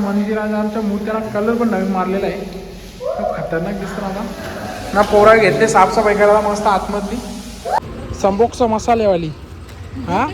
मंदिराला आमच्या मूर्त्याला कलर पण नवीन मारलेला आहे. खूप खतरनाक दिसतो मला ना पोरा घेतले साफसफाई करायला मस्त आतमधली. संबोक्स मसालेवाली. हा?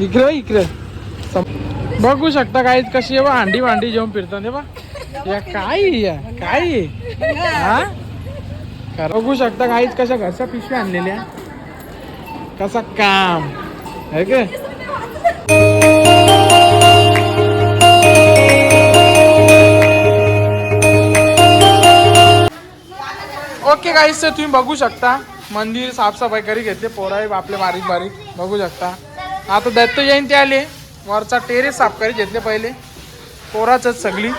इकडे इकडे. बघू शकता काय कशी आहे बा हांडी भांडी जेवण फिरतात. बा. या काय या? काय हा? बघू शकता काहीच कशा घरच्या पिशव्या आणलेल्या. कसा काम. आहे का? ओके गाईस तर तुम्ही बघू शकता. मंदिर साफसफाई करी घेतले पोरं आहे आपले बारीक बारीक. बघू शकता. आता दत्त जयंती आली. वरचा टेरेस साफ करी घेतले पहिले. पोराच सगळी.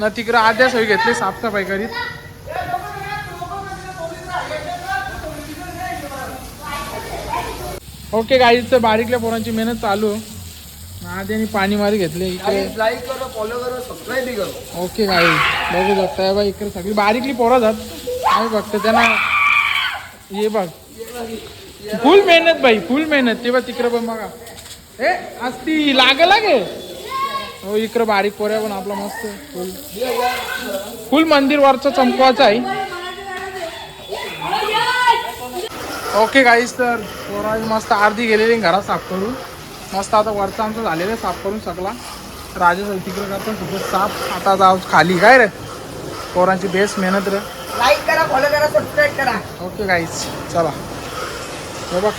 ना तिकडं आद्या सोयी घेतली साफसफाई करीत. ओके गाईच तर बारीकल्या पोरांची मेहनत चालू. आद्याने पाणी मारी घेतले इकडे. लाईक करो फॉलो करो सबस्क्राईब भी करो. ओके गाई बघू शकता. बघ इकडे सगळी बारीकली पोरं जात आम्ही बघतो त्यांना ये बघ. फुल मेहनत बाई फुल मेहनत. तेव्हा तिकडं पण बघा. ए असती लाग लागे हो इकडे बारीक पोऱ्या पण आपला मस्त फुल. फुल मंदिर वरचा चमकवाचा आहे. ओके गाईस तर पोराज मस्त अर्धी गेलेली घरात साफ करून. मस्त आता वरचा आमचं झालेलं आहे साफ करून सगळा. राजा तिकडे करतो सगळं साफ. आता जाऊ खाली. काय रे? पोरांची बेस्ट मेहनत रे. लाईक करा फॉलो करा सबस्क्राईब करा. ओके गाईज चला. हे बघ.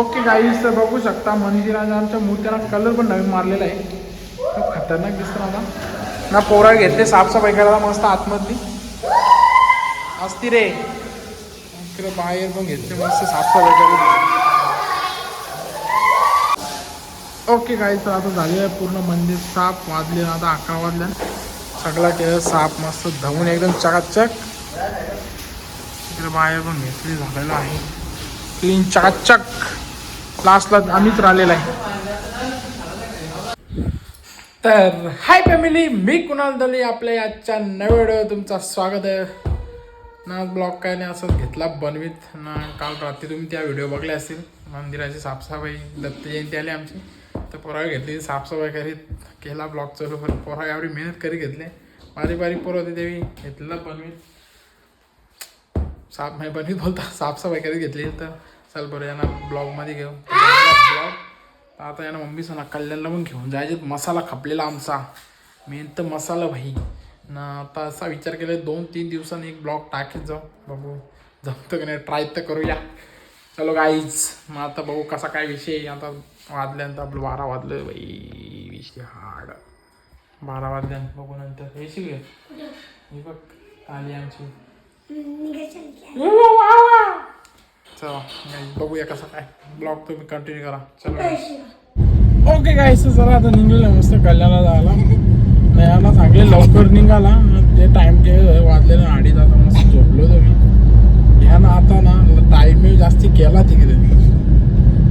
ओके गाईज तर बघू शकता मंदिराच्या आमच्या मूर्त्याला कलर पण नवीन मारलेला आहे. खूप खतरनाक दिसतो मला. ना पोरा घेतले साफसफाई करायला मस्त आतमधली. असती रे. तिकडे बाहेर पण घेतले मस्त साफसफाई करायला ओके गाईज तर आता झाले आहे पूर्ण मंदिर साफ वाजले आता अकरा वाजल्या सगळा केलं साफ मस्त धवून एकदम चकाचक. इकडे बाहेर पण घेतली झालेला आहे. क्लीन चकाचक. लास्टला आम्हीच राहिलेला आहे. तर हाय फॅमिली मी कुणाल दली आपल्या आजच्या नव्या व्हिडिओ तुमचं स्वागत आहे. ना ब्लॉग काय नाही असंच घेतला बनवीत. ना काल रात्री तुम्ही त्या व्हिडिओ बघले असतील. मंदिराची साफसफाई दत्त जयंती आली आमची. तर पोरा घेतली साफसफाई करीत केला ब्लॉक चालू पण पोरा एवढी मेहनत करी घेतले. बारीक बारीक पोरं होती तेवी घेतलं बनवीत. साफ नाही बनवीत बोलता साफसफाई करीत घेतली. तर चल बरं यांना ब्लॉगमध्ये घेऊ. ब्लॉग. आता यानं मम्मी सांगा कल्याणला पण घेऊन जायचे मसाला खपलेला आमचा. मेन तर मसाला भाई. ना आता असा विचार केला दोन तीन दिवसांनी एक ब्लॉग टाकीत जाऊ. बघू. जमतं की नाही ट्राय तर करूया. चलो गाईज मग आता बघू कसा काय विषय. आता वाजल्यानंतर आपलं बारा वाजलं. बाई विषय हार्ड बारा वाजल्यानंतर बघू नंतर. हे शिकले हे. बघ आली आमची. चला guys, बघूया कसा काय. ब्लॉग तुम्ही कंटिन्यू करा. चला ओके गाईस जरा आता निघलेलं मस्त कल्याणला जायला. नाही सांगले लवकर निघाला. मग ते टाइम के वाजलेलं अडीच आता मस्त झोपलो मी. ह्यानं आता ना टाईम जास्ती केला तिकडे.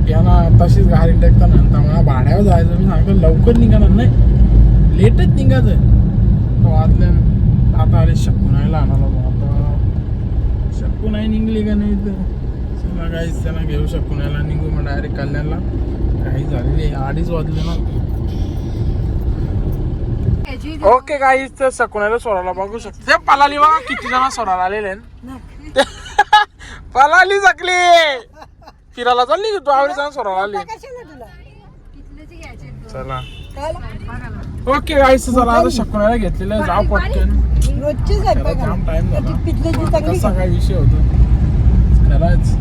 ह्यानं तशीच गाडी टाकता नंतर मला भाड्यावर जायचं मी सांगतो लवकर निघाला नाही. लेटच निघायचं तर वाजले आता आले शकुनायला आणाला मग आता. शकुनाई निघली का नाही तर चला काहीच त्यांना घेऊ शकुनायला निघू मग डायरेक्ट कल्याणला. काही झालेली अडीच वाजले ना. ओके गाईच तर शकुनाला सोडायला बघू शकते. ते पलाली बघा किती जण सोडायला आलेले. पलाली सकली फिरायला चालली तू आवडी जण सोडायला आली. चला. ओके गाईच चला आता शकुनाला घेतलेलं आहे. जाऊ पटकन. जाम टाइम झाला. कसा काय विषय होतो. खरंच.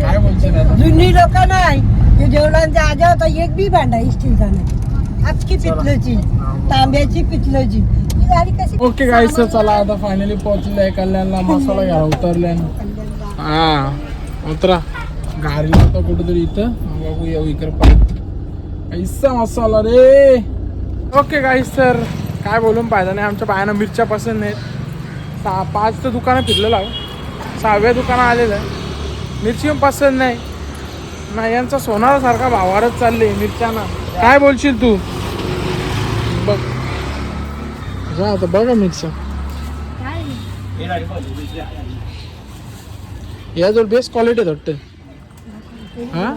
काय बोलशील जुनी लोक नाही. जे जेवणांच्या आजा होता एक बी भांडा स्टीलचा नाही? आजकी पितलेची. तांब्याची पितलेची. ओके गाईस चला आता फायनली पोहोचलोय कल्याणला. मसाला घ्या उतरले हा उतरा. गाडीला होता कुठेतरी इथं. बघू येऊ इकडे परत. ऐसा मसाला रे. ओके गाईस तर काय बोलून पाहिजे नाही. आमच्या बायांना मिरच्या पसंत नाहीत. सहा पाच तर दुकानं फिरलेलं आहो. सहाव्या दुकानं आलेलं आहे. मिरची पण पसंत नाही. ना यांचा सोनारासारखा भावारच चालले मिरच्याना. काय बोलशील तू? बघ. जा आता बघा मिरच्या. याजवळ बेस्ट क्वालिटी वाटतं. हा?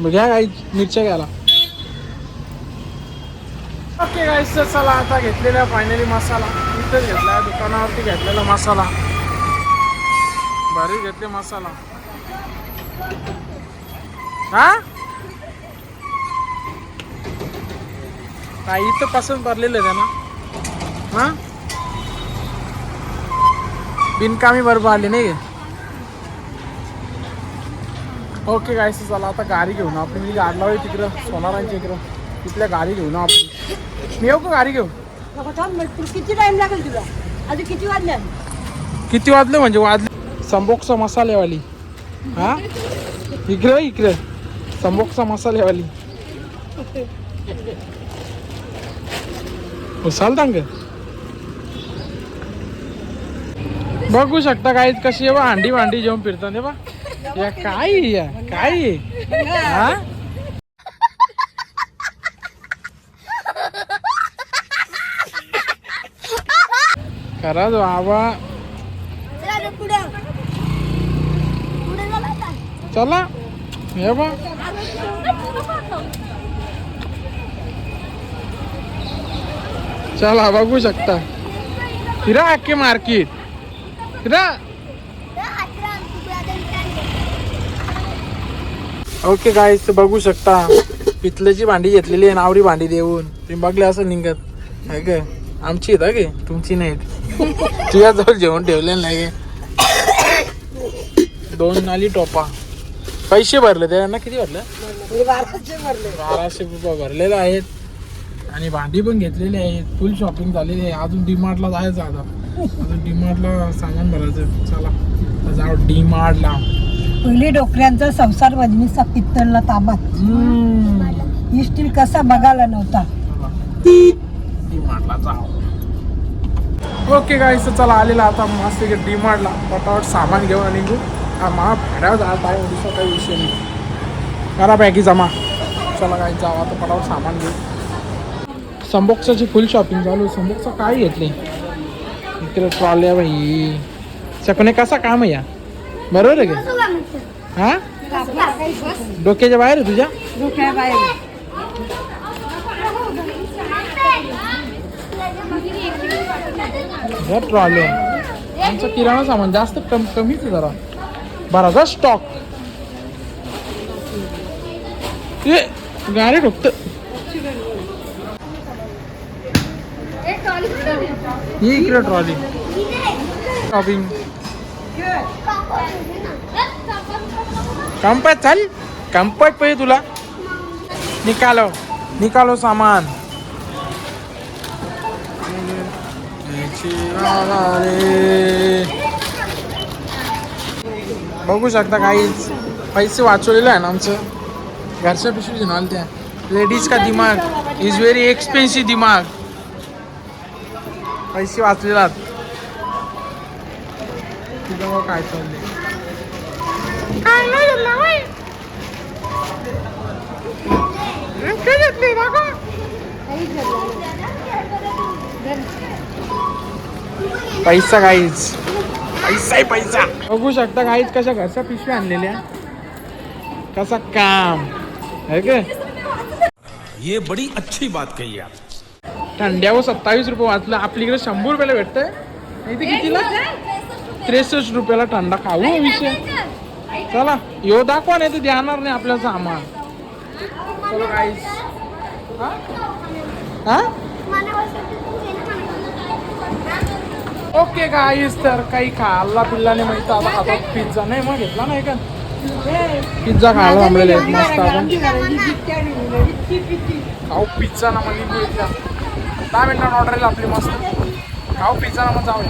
मग घ्या काही मिरच्या घ्यायला. ओके गाईस तर चला आता घेतलेला फायनली मसाला. इथंच घेतला दुकानावरती घेतलेला मसाला. भारी घेतले मसाला. हा? काही इथं पसंत पडलेलं आहे ना? हा? बिनकामी बरोबर आली नाही? ओके गायस चला आता गाडी घेऊन आपण. मी गाडी लावली तिकडं सोनारांच्या इकडं. तिथल्या गाडी घेऊन आपण. मी येऊ का गाडी घेऊ किती टाइम लागेल तुला? अजून किती वाजल्या किती वाजले म्हणजे वाजले? संबोक्सा मसालेवाली. हा? इकडे इकडे. संबोक्सा मसालेवाली. उसाल तांग बघू शकता काय कशी आहे बा हांडी भांडी जेवण फिरतात हे बा. या काय या काय हा? खरंच बाबा चला. हे बा चला बघू शकता. फिरा अख्खे मार्केट ओके गाईस बघू शकता. पितल्याची भांडी घेतलेली आहे नावरी भांडी देऊन तुम्ही बघले असं निघत. आहे का आमची आहेत गे तुमची नाहीत. तुझ्याजवळ जेवण ठेवलेलं नाही गे. दोन आली टोपा. पैसे भरले त्यांना किती भरले? बाराशे भरले बाराशे रुपये भरलेले आहेत. आणि भांडी पण घेतलेली आहेत फुल शॉपिंग झालेली आहे. अजून डीमार्टला जायचं आता. अजून डीमार्टला सामान भरायचं चला. जाऊ डीमार्टला पहिली डोकऱ्यांचा संसार वजनीचा पित्तळला ताबात. ही स्टील कसा बघायला नव्हता. डीमार्टला जाऊ. ओके गाईस चला आलेला आता मस्त डीमार्टला पटावट सामान घेऊन आणि निघू. हा मा भाड्यावर जात आहे ओडिशा काही विषय नाही. करा पॅकी जमा. चला काय जाऊ. आता पटावट सामान घेऊ. संबोक्साची फुल शॉपिंग चालू संबोक्सा काय घेतले इकडे ट्रॉल्या भाई. शकने कसा काम आहे या? बरोबर आहे का? हा? डोक्याच्या बाहेर आहे तुझ्या? डोक्या बाहेर या ट्रॉल्या आमचं किराणा सामान जास्त कम कमीच आहे जरा. बराचा स्टॉक ए गाडी ठोकत ही इकडे ट्रॉली शॉपिंग कंपात चाल। कंपात पाहिजे तुला। निकालो। निकालो सामान। बघू शकता काहीच पैसे वाचवलेले आहे ना आमचं. घरच्या पिशवी घेऊन त्या लेडीज का दिमाग? इज व्हेरी एक्सपेन्सिव्ह दिमाग. पैसे वाचलेला तुझं मग काय चालले पैसा काहीच पैसा पैसा. बघू शकता काहीच कशा घरच्या पिशव्या आणलेल्या. कसा काम. है का? ये बड़ी अच्छी बात कही आप। थंड्यावर सत्तावीस रुपये वाचलं. आपलीकडे शंभर रुपयाला भेटतंय. इथे कितीला? त्रेसष्ट रुपयाला थंडा खाऊ विषय. चला यो दाखवा नाही तर देणार नाही आपल्याला सामान. चलो हा? हा? ओके गाईस तर काही खाल्ला पिल्ला नाही माहिती. आता हातात पिझ्झा नाही मग घेतला नाही का? पिझ्झा खायला थांबलेले आहेत मस्त आपण खाऊ पिझ्झा ना मग दहा मिनिटांनी ऑर्डर येईल आपली मस्त. खाऊ पिझ्झा ना मग जाऊ.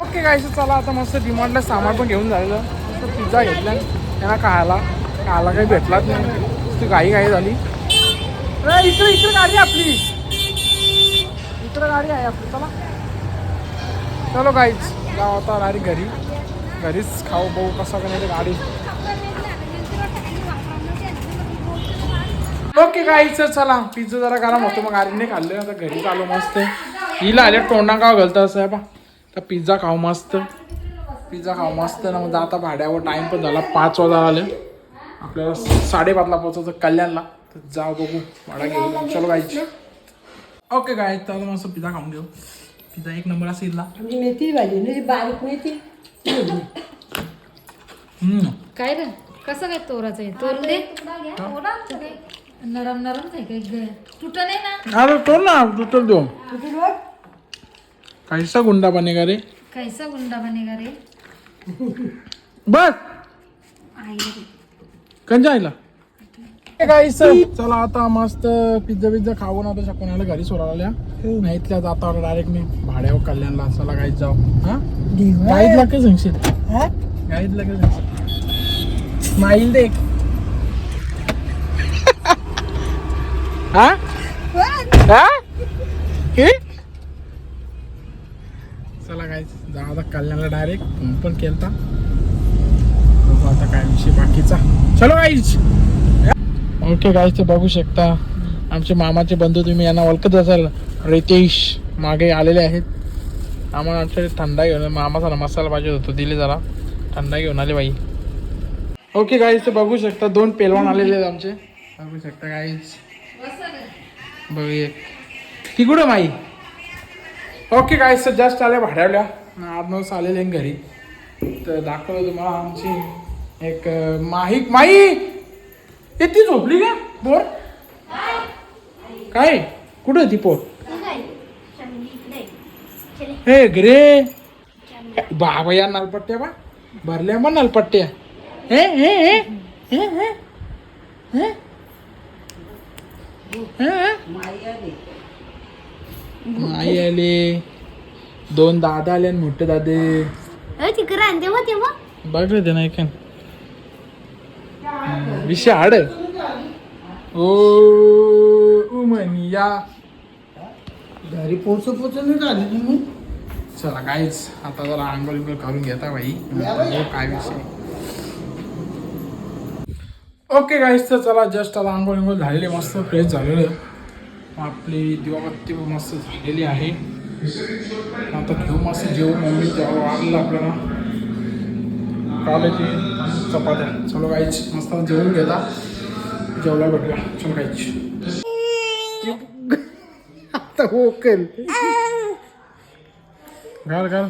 ओके गायचं चला आता मस्त डिमांडला सामान पण घेऊन झालेलं. मस्त पिझ्झा घेतला. त्यांना खायला. खायला काही भेटलाच नाही. ती घाई घाई झाली. ए, इकडे इकडे गाडी आहे आपली. इकडे गाडी आहे आपली. चला. चलो गाईच जाऊ आता डायरेक्ट घरी. घरीच खाऊ बघू कसं नाही ते गाडी. ओके गाईच चला. पिझ्झा जरा गरम होतो मग गाडीने खाल्लं आता घरी चालू मस्त. हिला आले तोंडा खाऊ घालतं असं आहे बा. तर पिझ्झा खाऊ मस्त. पिझ्झा खाऊ मस्त. ना मग आता भाड्यावर टाइम पण झाला. पाच वाजा आले. आपल्याला साडेपाचला पोहोचायचं कल्याणला. तर जाऊ बघू. भाडा घेऊ चलो गाईच ओके गाय तर आता मस्त पिझ्झा खाऊन घेऊ. पिझ्झा एक नंबर असेल ना. मेथी भाजी. म्हणजे बारीक मेथी. हम्म. काय रे? कसं काय तोराचं आहे? तोर दे. नरम नरम आहे काय ग- तुटं नाही ना? अरे तो ना देऊ किती रोज काहीसा गुंडा बनेगा रे? कैसा गुंडा बनेगा रे? बस आई रे. कंजा आईला. चला आता मस्त पिझ्झा पिझ्झा खाऊन आता कोणाला घरी सोडायला नाही इथल्या जाता डायरेक्ट मी भाड्यावर कल्याणला. चला गाईत जाऊ. हा? देवा. गाईतला काय सांगशील? हा? गाईतला काय सांगशील? स्माईल देख हा? हा? चला काय जा आता कल्याणला डायरेक्ट फोन पण केलता. बघू आता काय विषय बाकीचा. चलो गाईच ओके गाईच बघू शकता. आमचे मामाचे बंधू तुम्ही यांना ओळखत असाल. रितेश मागे आलेले आहेत. आम्हाला आमच्या थंडा घेऊन मामाचा मसाला पाहिजे होतो दिले जरा. थंडा घेऊन आले बाई. ओके गाईच बघू शकता. दोन पेलवान आलेले आहेत आमचे. बघू शकता गाईच बघू एक ती कुठं माई. ओके गाईस जस्ट आले भाड्यावल्या. आठ नऊ आलेले आहे घरी. तर दाखवलं तुम्हाला आमची एक माही माई! ए ती झोपली का? बोर काय? कुठं ती पोर? हे ग्रे बाबा या नलपट्ट्या बा. भरल्या मग नलपट्ट्या. हे हे हे हे हे. हे? हे हे माई आले दोन दादा आले आणि मोठे दादे. तिकडे तेव्हा बघ रे ते नाही काय विषय हाड. ओ उमनिया घरी पोचू पोचू नाही झाली तुम्ही? चला काहीच आता जरा आंघोळ बिंघोळ करून घेता बाई. बघू काय विषय? ओके गाईस तर चला जस्ट आता आंघोळ बिंघोळ झालेली मस्त फ्रेश झालेलं आपली दिवाबत्ती मस्त झालेली आहे. आता घेऊ मस्त जेवू मम्मी जेव्हा वाढलं आपल्याला. कालाची चपात्या. चलो गाईच मस्त जेवून घेता. जेवला भेटूया. चलो गाईच आता हो कल घाल घाल.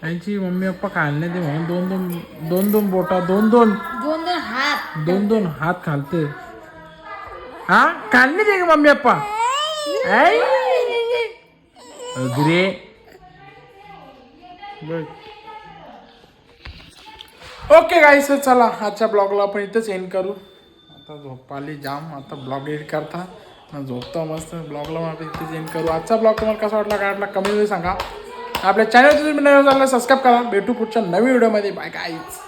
त्यांची मम्मी पप्पा खाल्ले ते म्हणून दोन दोन दोन दोन बोटा दोन दोन दोन दोन हात दोन दोन हात खालते हा? खाल्ले ते का मम्मी पप्पा? अगरे. ओके गाईस चला आजच्या ब्लॉगला आपण इथंच एंड करू. आता झोप आली जाम आता ब्लॉग एडिट करता. मग झोपतो मस्त ब्लॉगला आपण इथेच एंड करू. आजचा ब्लॉग तुम्हाला कसा वाटला काय वाटला कमेंटमध्ये सांगा. आपल्या चॅनलचं तुम्ही नवीन झालं सबस्क्राईब करा. भेटू पुढच्या नवीन व्हिडिओमध्ये बाय गाईज